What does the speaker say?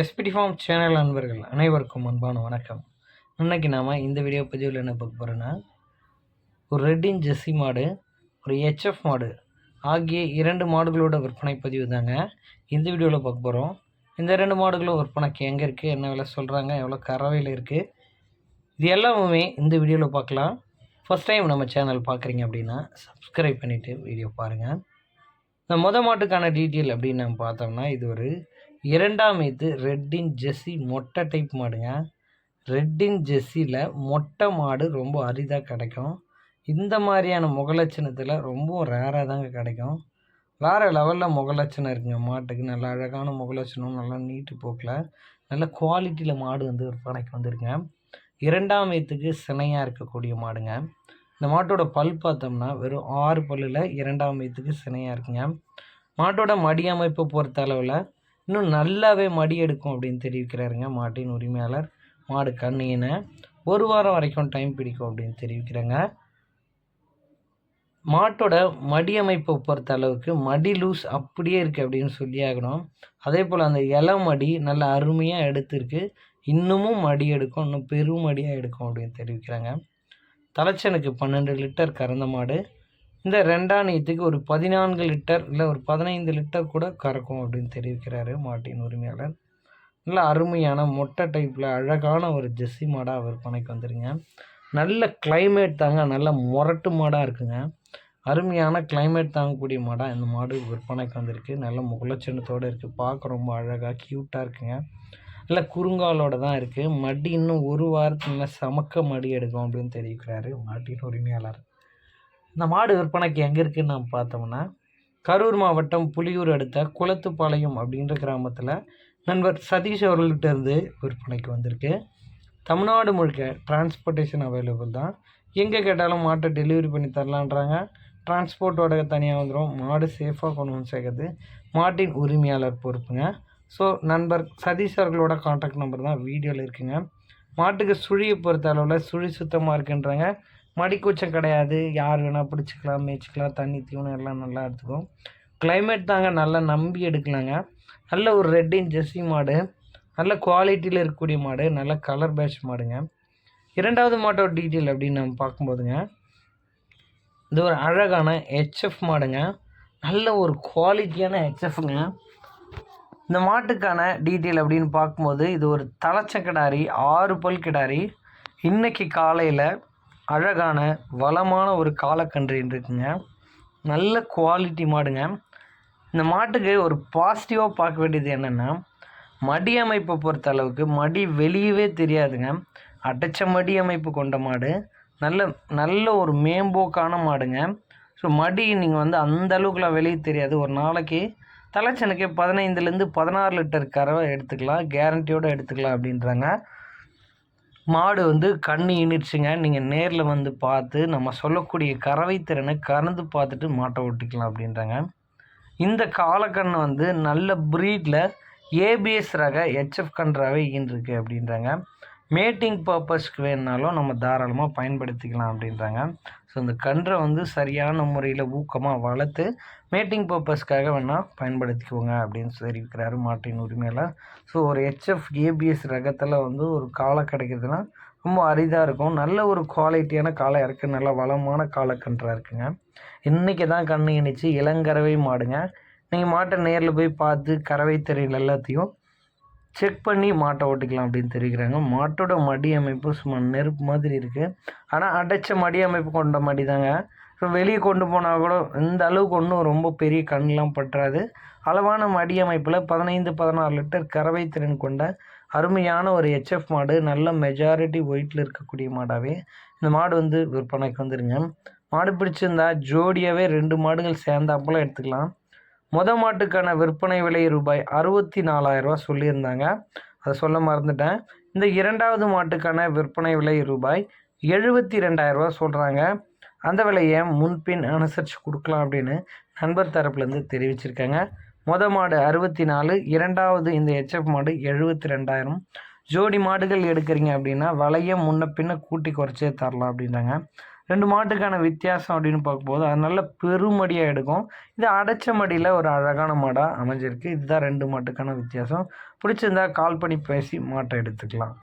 SPD form channel நண்பர்கள் அனைவருக்கும் அன்பான வணக்கம். இன்னைக்கு நாம் இந்த வீடியோ பதிவில் என்ன பார்க்க போகிறோன்னா ஒரு ரெட்டின் ஜெஸ்ஸி மாடு ஒரு ஹெச்எஃப் மாடு ஆகிய இரண்டு மாடுகளோட விற்பனை பதிவு தாங்க. இந்த வீடியோவில் பார்க்க போகிறோம் இந்த ரெண்டு மாடுகளும் விற்பனைக்கு எங்கே இருக்குது என்ன விலை சொல்கிறாங்க எவ்வளோ கறவையில் இருக்குது இது எல்லாமே இந்த வீடியோவில் பார்க்கலாம். ஃபஸ்ட் டைம் நம்ம சேனல் பார்க்குறீங்க அப்படின்னா சப்ஸ்கிரைப் பண்ணிவிட்டு வீடியோ பாருங்கள் இந்த மொதல் மாட்டுக்கான டீட்டெயில் அப்படின்னு நம்ம பார்த்தோம்னா இது ஒரு இரண்டாம் இது ரெட்டின் ஜெஸ்ஸி மொட்டை டைப் மாடுங்க. ரெட்டின் ஜெஸ்ஸியில் மொட்டை மாடு ரொம்ப அரிதாக கிடைக்கும். இந்த மாதிரியான முகலட்சணத்தில் ரொம்ப ரேராக தாங்க கிடைக்கும். வேறு லெவலில் முகலட்சணம் இருக்குங்க மாட்டுக்கு. நல்ல அழகான முகலட்சணம் நல்லா நீட்டு போக்கில். நல்ல குவாலிட்டியில் மாடு வந்து விற்பனைக்கு வந்துருங்க இரண்டாம் வயத்துக்கு சினையாக இருக்கக்கூடிய மாடுங்க. இந்த மாட்டோட பல் பார்த்தோம்னா வெறும் ஆறு பல்லில் இரண்டாம் வயத்துக்கு சினையாக இருக்குங்க. மாட்டோட மடி அமைப்பை பொறுத்த அளவில் இன்னும் நல்லாவே மடி எடுக்கும் அப்படின்னு தெரிவிக்கிறாருங்க மாட்டின் உரிமையாளர் மாடு கண்ணியினை ஒரு வாரம் வரைக்கும் டைம் பிடிக்கும் அப்படின்னு தெரிவிக்கிறாங்க. மாட்டோட மடி அமைப்பை பொறுத்த அளவுக்கு மடி லூஸ் அப்படியே இருக்குது அப்படின்னு சொல்லி ஆகணும். அதே போல் அந்த இலை மடி நல்ல அருமையாக எடுத்திருக்கு. இன்னமும் மடி எடுக்கும் இன்னும் பெரும் மடியாக எடுக்கும் அப்படின்னு தெரிவிக்கிறாங்க. தலைச்சனுக்கு பன்னெண்டு லிட்டர் கறந்த மாடு இந்த ரெண்டாணியத்துக்கு ஒரு பதினான்கு லிட்டர் இல்லை ஒரு பதினைந்து லிட்டர் கூட கறக்கும் அப்படின்னு தெரிவிக்கிறாரு மாட்டின் உரிமையாளர். நல்ல அருமையான மொட்டை டைப்பில் அழகான ஒரு ஜெஸ்ஸி மாடாக விற்பனைக்கு வந்துருங்க. நல்ல கிளைமேட் தாங்க நல்ல முரட்டு மாடாக இருக்குங்க. அருமையான கிளைமேட் தாங்கக்கூடிய மாடாக இந்த மாடு விற்பனைக்கு வந்திருக்கு. நல்ல முகலட்சணத்தோடு இருக்குது பார்க்க ரொம்ப அழகாக க்யூட்டாக இருக்குங்க. நல்ல குறுங்காலோட தான் இருக்குது மடி இன்னும் ஒரு வாரத்தில் சமக்க மடி எடுக்கும் அப்படின்னு தெரிவிக்கிறாரு மாட்டின் உரிமையாளர். இந்த மாடு விற்பனைக்கு எங்கே இருக்குதுன்னு நம்ம பார்த்தோம்னா கரூர் மாவட்டம் புலியூர் அடுத்த குளத்துப்பாளையம் அப்படின்ற கிராமத்தில் நண்பர் சதீஷ் அவர்கள்ட்ட இருந்து விற்பனைக்கு வந்திருக்கு. தமிழ்நாடு முழுக்க டிரான்ஸ்போர்ட்டேஷன் அவைலபிள் தான். எங்கே கேட்டாலும் மாட்டை டெலிவரி பண்ணி தரலான்றாங்க. டிரான்ஸ்போர்ட்டோட தனியாக வந்துடும் மாடு சேஃபாக கொண்டு வந்து சேர்க்குறது மாட்டின் உரிமையாளர் பொறுப்புங்க. ஸோ நண்பர் சதீஷ் அவர்களோட காண்டாக்ட் நம்பர் தான் வீடியோவில் இருக்குங்க. மாட்டுக்கு சுழியை பொறுத்த அளவில் சுழி சுத்தமாக இருக்குன்றாங்க. மடிக்கூச்சம் கிடையாது. யார் வேணால் பிடிச்சிக்கலாம் மேய்ச்சிக்கலாம் தண்ணி தீவனம் எல்லாம் நல்லா எடுத்துக்கும். கிளைமேட் தாங்க நல்லா நம்பி எடுக்கலாங்க. நல்ல ஒரு ரெட்டின் ஜெர்சி மாடு. நல்ல குவாலிட்டியில் இருக்கக்கூடிய மாடு. நல்ல கலர் பேட்ச் மாடுங்க. இரண்டாவது மாட்டோட டீட்டெயில் அப்படின்னு நம்ம பார்க்கும்போதுங்க இது ஒரு அழகான ஹெச்எஃப் மாடுங்க. நல்ல ஒரு குவாலிட்டியான ஹெச்எஃப்ங்க இந்த மாட்டுக்கான டீட்டெயில் அப்படின்னு பார்க்கும்போது இது ஒரு தலைச்ச கிடாரி ஆறு பல் கிடாரி. இன்றைக்கி காலையில் அழகான வளமான ஒரு காலக்கன்று இருக்குங்க. நல்ல குவாலிட்டி மாடுங்க. இந்த மாட்டுக்கு ஒரு பாசிட்டிவாக பார்க்க வேண்டியது என்னென்னா மடி அமைப்பை பொறுத்த அளவுக்கு மடி வெளியவே தெரியாதுங்க. அடைச்ச மடி அமைப்பு கொண்ட மாடு. நல்ல நல்ல ஒரு மேம்போக்கான மாடுங்க. ஸோ மடி நீங்கள் வந்து அந்த அளவுக்குலாம் வெளியே தெரியாது. ஒரு நாளைக்கு தலைச்சனுக்கு பதினைந்துலேருந்து பதினாறு லிட்டர் கறவை எடுத்துக்கலாம். கேரண்டியோடு எடுத்துக்கலாம் அப்படின்றாங்க. மாடு வந்து கண் இனிச்சுங்க நீங்கள் நேரில் வந்து பார்த்து நம்ம சொல்லக்கூடிய கறவை திறனை கறந்து பார்த்துட்டு மாட்டை ஓட்டிக்கலாம் அப்படின்றாங்க. இந்த காலக்கண்ணை வந்து நல்ல ப்ரீடில் ஏபிஎஸ் ரக ஹெச்எஃப் கன்றாகவே ஈன்றிருக்கு அப்படின்றாங்க. மேட்டிங் பர்பஸ்க்கு வேணுனாலும் நம்ம தாராளமாக பயன்படுத்திக்கலாம் அப்படின்றாங்க. ஸோ இந்த கன்றை வந்து சரியான முறையில் ஊக்கமாக வளர்த்து மேட்டிங் பர்பஸ்க்காக வேணால் பயன்படுத்திக்கோங்க அப்படின்னு தெரிவிக்கிறாரு மாட்டின் உரிமையெல்லாம் ஸோ ஒரு ஹெச்எஃப் ஏபிஎஸ் ரகத்தில் வந்து ஒரு காலை கிடைக்கிறதுனா ரொம்ப அரிதாக இருக்கும். நல்ல ஒரு குவாலிட்டியான காலை இருக்குது நல்ல வளமான காலக்கன்றாக இருக்குங்க. இன்றைக்கி தான் கண்ணு இணைச்சி இளங்கறவை மாடுங்க. நீங்கள் மாட்டை நேரில் போய் பார்த்து கறவை தெரியல எல்லாத்தையும் செக் பண்ணி மாட்டை ஓட்டிக்கலாம் அப்படின்னு தெரிவிக்கிறாங்க. மாட்டோட மடி அமைப்பு சும்மா நெருப்பு மாதிரி இருக்குது ஆனால் அடைச்ச மடி அமைப்பு கொண்ட மடி தாங்க இப்போ வெளியே கொண்டு போனால் கூட இந்த அளவுக்கு ஒன்றும் ரொம்ப பெரிய கண்ணெலாம் பற்றாது. அளவான மடி அமைப்பில் பதினைந்து பதினாறு லிட்டர் கறவை திறன் கொண்ட அருமையான ஒரு ஹெச்எஃப் மாடு நல்ல மெஜாரிட்டி ஒயிட்டில் இருக்கக்கூடிய மாடாகவே இந்த மாடு வந்து விற்பனைக்கு வந்துருங்க. மாடு பிடிச்சிருந்தா ஜோடியாகவே ரெண்டு மாடுகள் சேர்ந்தாப்புல எடுத்துக்கலாம். மொத மாட்டுக்கான விற்பனை விலை ரூபாய் அறுபத்தி நாலாயிரரூபா சொல்லியிருந்தாங்க. அதை சொல்ல மறந்துட்டேன். இந்த இரண்டாவது மாட்டுக்கான விற்பனை விலை ரூபாய் எழுபத்தி ரெண்டாயிரரூபா சொல்கிறாங்க அந்த விலையை முன்பின் அனுசரித்து கொடுக்கலாம் அப்படின்னு நண்பர் தரப்புலேருந்து தெரிவிச்சிருக்காங்க. மொத மாடு அறுபத்தி நாலு இரண்டாவது இந்த ஹெச்எஃப் மாடு எழுபத்தி ரெண்டாயிரம். ஜோடி மாடுகள் எடுக்கிறீங்க அப்படின்னா விலையை முன்ன பின்ன கூட்டி குறைச்சே தரலாம் அப்படின்றாங்க. ரெண்டு மாட்டுக்கான வித்தியாசம் அப்படின்னு பார்க்கும்போது அது நல்ல பெருமடியாக எடுக்கும். இது அடைச்ச மடியில் ஒரு அழகான மாடாக அமைஞ்சிருக்கு. இதுதான் ரெண்டு மாட்டுக்கான வித்தியாசம். பிடிச்சிருந்தா கால் பண்ணி பேசி மாட்டை எடுத்துக்கலாம்.